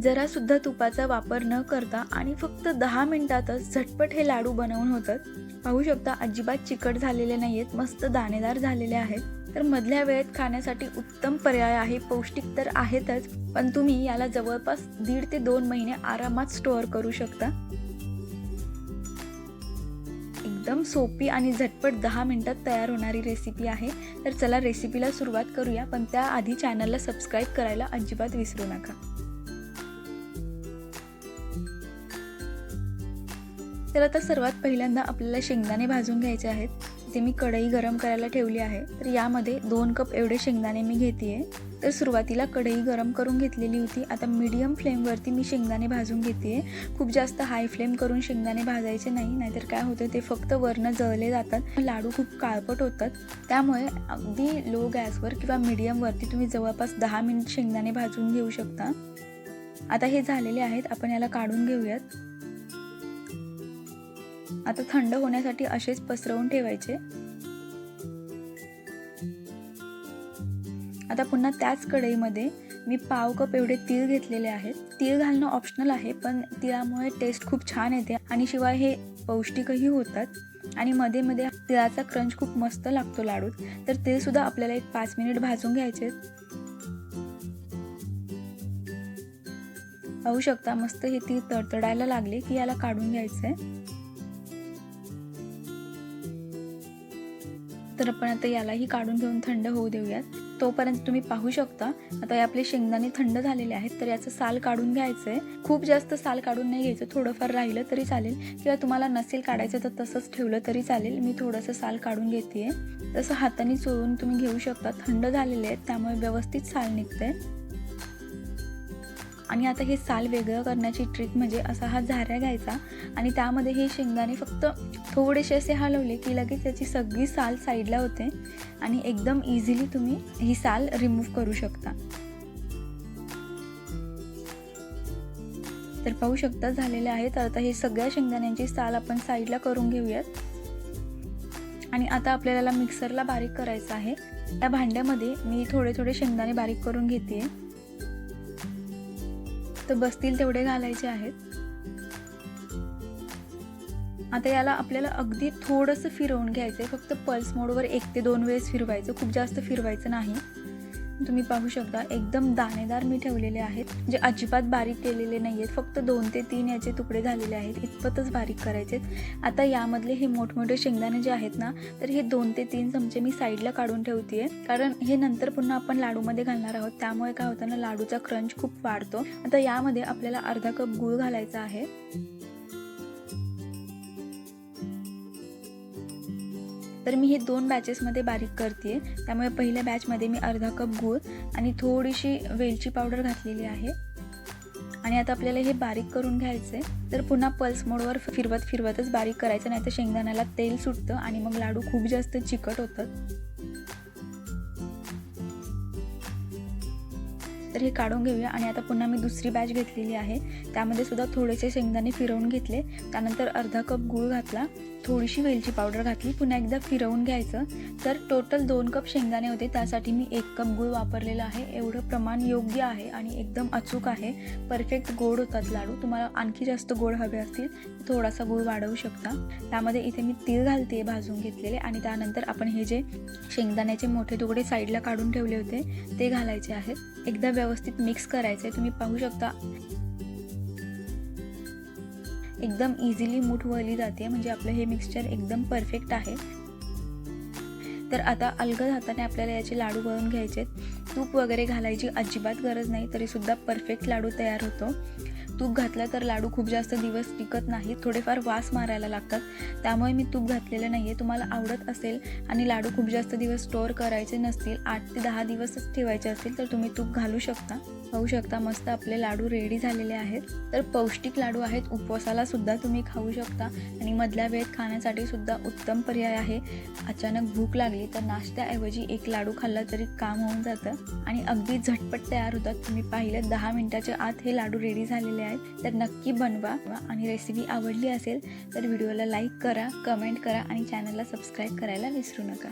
जरासुद्धा तुपाचा वापर न करता आणि फक्त दहा मिनिटातच झटपट हे लाडू बनवून होतात. पाहू शकता अजिबात चिकट झालेले नाही आहेत मस्त दाणेदार झालेले आहेत. तर मधल्या वेळेत खाण्यासाठी उत्तम पर्याय आहे पौष्टिक तर आहेतच पण तुम्ही याला जवळपास दीड ते दोन महिने आरामात स्टोअर करू शकता. एकदम सोपी आणि झटपट दहा मिनिटात तयार होणारी रेसिपी आहे. तर चला रेसिपीला सुरुवात करूया पण त्याआधी चॅनलला सबस्क्राईब करायला अजिबात विसरू नका. तर आता सर्वात पहिल्यांदा आपल्याला शेंगदाणे भाजून घ्यायचे आहेत. ते मी कढई गरम करायला ठेवली आहे. तर यामध्ये दोन कप एवढे शेंगदाणे मी घेते तर सुरुवातीला कढई गरम करून घेतलेली होती. आता मीडियम फ्लेमवरती मी शेंगदाणे भाजून घेते खूप जास्त हाय फ्लेम करून शेंगदाणे भाजायचे नाही नाहीतर काय होतं ते फक्त वरनं जळले जातात. लाडू खूप काळपट होतात. त्यामुळे अगदी लो गॅसवर किंवा मीडियमवरती तुम्ही जवळपास दहा मिनिट शेंगदाणे भाजून घेऊ शकता. आता हे झालेले आहेत. आपण याला काढून घेऊयात. आता थंड होण्यासाठी असेच पसरवून ठेवायचे. आता पुन्हा त्याच कढईमध्ये मी पाव कप एवढे तीळ घेतलेले आहेत. तीळ घालणं ऑप्शनल आहे पण तिळामुळे टेस्ट खूप छान येते आणि शिवाय हे पौष्टिकही होतात. आणि मध्ये मध्ये तिळाचा क्रंच खूप मस्त लागतो लाडूत. तर ते सुद्धा आपल्याला एक पाच मिनिट भाजून घ्यायचे. पाहू शकता मस्त हे तीळ तडतडायला लागले की याला काढून घ्यायचंय. तर आपण आता यालाही काढून घेऊन थंड होऊ देऊयात. तोपर्यंत तुम्ही पाहू शकता आता हे आपले शेंगदाणे थंड झालेले आहेत तर याचं साल काढून घ्यायचं आहे खूप जास्त साल काढून नाही घ्यायचं थोडंफार राहिलं तरी चालेल. किंवा तुम्हाला नसेल काढायचं तर तसंच ठेवलं तरी चालेल. मी थोडंसं साल काढून घेते तसं हाताने चोळून तुम्ही घेऊ शकता. थंड झालेले आहेत त्यामुळे व्यवस्थित साल निघतंय. आणि आता हे साल वेगळं करण्याची ट्रिक म्हणजे असा हा झाऱ्या घ्यायचा आणि त्यामध्ये हे शेंगदाणे फक्त थोडेसे असे हलवले की लगेच त्याची सगळी साल साईडला होते आणि एकदम इझिली तुम्ही ही साल रिमूव्ह करू शकता. तर पाहू शकता झालेले आहे. तर आता हे सगळ्या शेंगदाण्यांची साल आपण साईडला करून घेऊयात. आणि आता आपल्याला मिक्सरला बारीक करायचं आहे. त्या भांड्यामध्ये मी थोडे थोडे शेंगदाणे बारीक करून घेते तर बसतील तेवढे घालायचे आहेत. आता याला आपल्याला अगदी थोडंसं फिरवून घ्यायचं आहे फक्त पल्स मोडवर एक ते दोन वेळेस फिरवायचं. खूप जास्त फिरवायचं नाही. तुम्ही पाहू शकता एकदम दाणेदार मी ठेवलेले आहेत. जे अजिबात बारीक केलेले नाही आहेत फक्त दोन ते तीन याचे तुकडे झालेले आहेत. इतपतच बारीक करायचे आता यामधले हे मोठमोठे शेंगदाणे जे आहेत ना तर हे दोन ते तीन चमचे मी साईडला काढून ठेवते कारण हे नंतर पुन्हा आपण लाडूमध्ये घालणार आहोत. त्यामुळे काय होतं ना लाडूचा क्रंच खूप वाढतो. आता यामध्ये आपल्याला अर्धा कप गूळ घालायचा आहे. तर मी हे दोन बॅचेसमध्ये बारीक करते त्यामुळे पहिल्या बॅचमध्ये मी अर्धा कप गूळ आणि थोडीशी वेलची पावडर घातलेली आहे. आणि आता आपल्याला हे बारीक करून घ्यायचं आहे तर पुन्हा पल्स मोडवर फिरवत फिरवतच बारीक करायचं नाही तर शेंगदाण्याला तेल सुटतं आणि मग लाडू खूप जास्त चिकट होतात. तर हे काढून घेऊया आणि आता पुन्हा मी दुसरी बॅच घेतलेली आहे. त्यामध्ये सुद्धा थोडेसे शेंगदाणे फिरवून घेतले. त्यानंतर अर्धा कप गूळ घातला. थोडीशी वेलची पावडर घातली. पुन्हा एकदा फिरवून घ्यायचं. तर टोटल दोन कप शेंगदाणे होते. त्यासाठी मी एक कप गूळ वापरलेला आहे. एवढं प्रमाण योग्य आहे आणि एकदम अचूक आहे. परफेक्ट गोड होतात लाडू. तुम्हाला आणखी जास्त गोड हवे असतील थोडासा गूळ वाढवू शकता. त्यामध्ये इथे मी तीळ घालते भाजून घेतलेले. आणि त्यानंतर आपण हे जे शेंगदाण्याचे मोठे तुकडे साईडला काढून ठेवले होते ते घालायचे आहेत. एकदा व्यवस्थित मिक्स करायचं आहे तुम्ही पाहू शकता. एकदम इझिली मूठ वळली जाते म्हणजे आपलं हे मिक्सचर एकदम परफेक्ट आहे. तर आता अलगद हाताने आपल्याला याचे लाडू बनवून घ्यायचे तूप वगैरे घालायची अजिबात गरज नाही तरीसुद्धा परफेक्ट लाडू तयार होतो. तूप घातलं तर लाडू खूप जास्त दिवस टिकत नाही थोडेफार वास मारायला लागतात. त्यामुळे मी तूप घातलेलं नाही आहे तुम्हाला आवडत असेल आणि लाडू खूप जास्त दिवस स्टोअर करायचे नसतील आठ ते दहा दिवसच ठेवायचे असतील तर तुम्ही तूप घालू शकता. पाहू शकता. मस्त आपले लाडू रेडी झालेले आहेत. तर पौष्टिक लाडू आहेत. उपवासाला सुद्धा तुम्ही खाऊ शकता. आणि मधल्या वेळेत खाण्यासाठी सुद्धा उत्तम पर्याय आहे. अचानक भूक लागली तर नाश्त्याऐवजी एक लाडू खाल्ला तरी काम होऊन जातं. आणि अगदी झटपट तयार होतात. तुम्ही पाहिलं दहा मिनिटाच्या आत हे लाडू रेडी झालेले आहेत. तर नक्की बनवा. आणि रेसिपी आवडली असेल तर व्हिडिओला लाईक करा कमेंट करा आणि चॅनलला सबस्क्राईब करायला विसरू नका.